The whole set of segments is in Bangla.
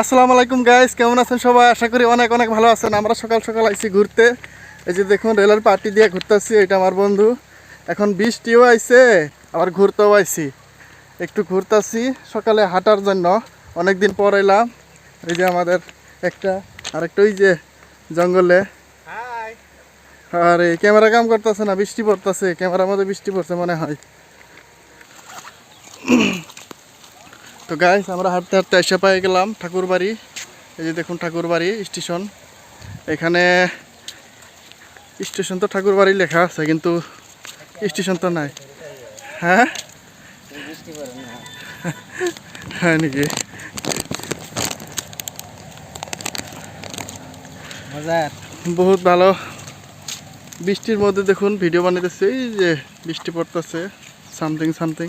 আসসালামু আলাইকুম গাইস কেমন আছেন সবাই? আশা করি অনেক অনেক ভালো আছেন। আমরা সকাল সকাল আইছি ঘুরতে। এই যে দেখুন রেলের পার্টি দিয়ে ঘুরতেছি। এটা আমার বন্ধু। এখন বৃষ্টিও আইছে আবার ঘুরতেও আইছি। একটু ঘুরতেছি সকালে হাঁটার জন্য। অনেক দিন পর এলাম। এই যে আমাদের একটা আর একটা ওই যে জঙ্গলে। আর এই ক্যামেরা কাম করতেছে না বৃষ্টি পড়তেছে। ক্যামেরার মধ্যে বৃষ্টি পড়ছে মনে হয়। তো গাইস আমরা হাঁটতে হাঁটতে এসে পেয়ে গেলাম ঠাকুরবাড়ি। এই যে দেখুন ঠাকুরবাড়ি স্টেশন। এখানে স্টেশন তো ঠাকুরবাড়ি লেখা আছে কিন্তু স্টেশন তো নাই। হ্যাঁ? হ্যাঁ নাকি? বহুত ভালো। বৃষ্টির মধ্যে দেখুন ভিডিও বানাইতেছে এই যে বৃষ্টি পড়তেছে সামথিং সামথিং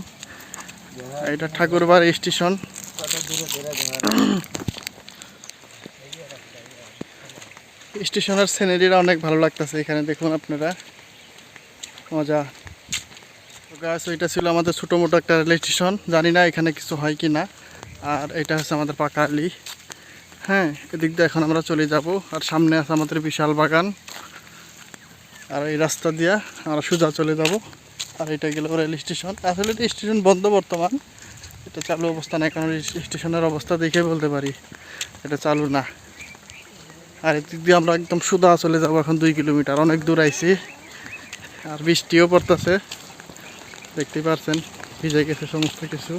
এটা ঠাকুরবাড়ি স্টেশন। স্টেশনের সিনারিটা অনেক ভালো লাগতেছে এখানে, দেখুন আপনারা। মজা। গাছ ওইটা ছিল আমাদের ছোটো মোটো একটা রেল স্টেশন জানি না এখানে কিছু হয় কি না আর এটা হচ্ছে আমাদের পাকা আলি। হ্যাঁ এদিক দিয়ে এখন আমরা চলে যাব। আর সামনে আছে আমাদের বিশাল বাগান। আর এই রাস্তা দিয়ে আমরা সোজা চলে যাব। আর এটা গেল রেল স্টেশন। আসলে এটা স্টেশন বন্ধ বর্তমান। এটা চালু অবস্থা না কারণ স্টেশনের অবস্থা দেখে বলতে পারি। এটা চালু না। আর এদিক দিয়ে আমরা একদম সুদা চলে যাব এখন দুই কিলোমিটার, অনেক দূর আইছি। আর বৃষ্টিও পড়তেছে। দেখতে পারছেন, ভিজে গেছে সমস্ত কিছু।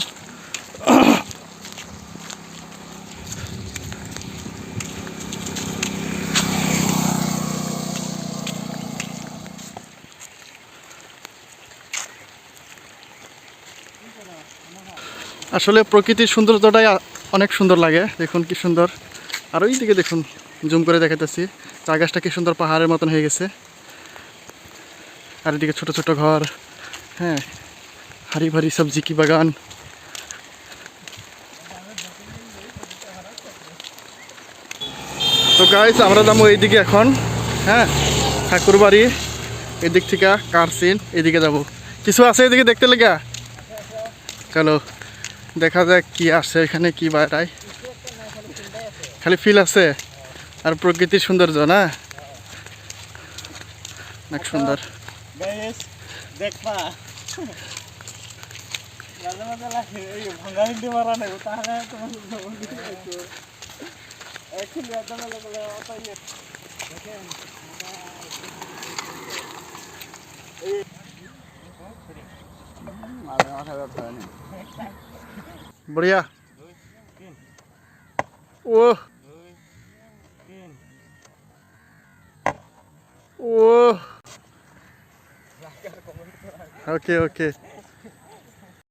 আসলে প্রকৃতির সৌন্দর্যটাই অনেক সুন্দর লাগে। দেখুন কি সুন্দর। আর ওই দিকে দেখুন, জুম করে দেখাতেছি চা গাছটা কি সুন্দর পাহাড়ের মতন হয়ে গেছে। আর এদিকে ছোট ছোট ঘর। হ্যাঁ হারি ভারি সবজি কি বাগান। তো গাইস আমরা যাব এইদিকে এখন। হ্যাঁ ঠাকুর বাড়ি এদিক থেকে কারসিন, এদিকে যাব। কিছু আছে এদিকে দেখতে লেগা? চলো দেখা যাক কি আসে এখানে, কি বাইরায়। খালি ফিল আছে? আর প্রকৃতির সৌন্দর্য, না? সুন্দর। দেখবা बढ़िया ओ ओ ओके ओके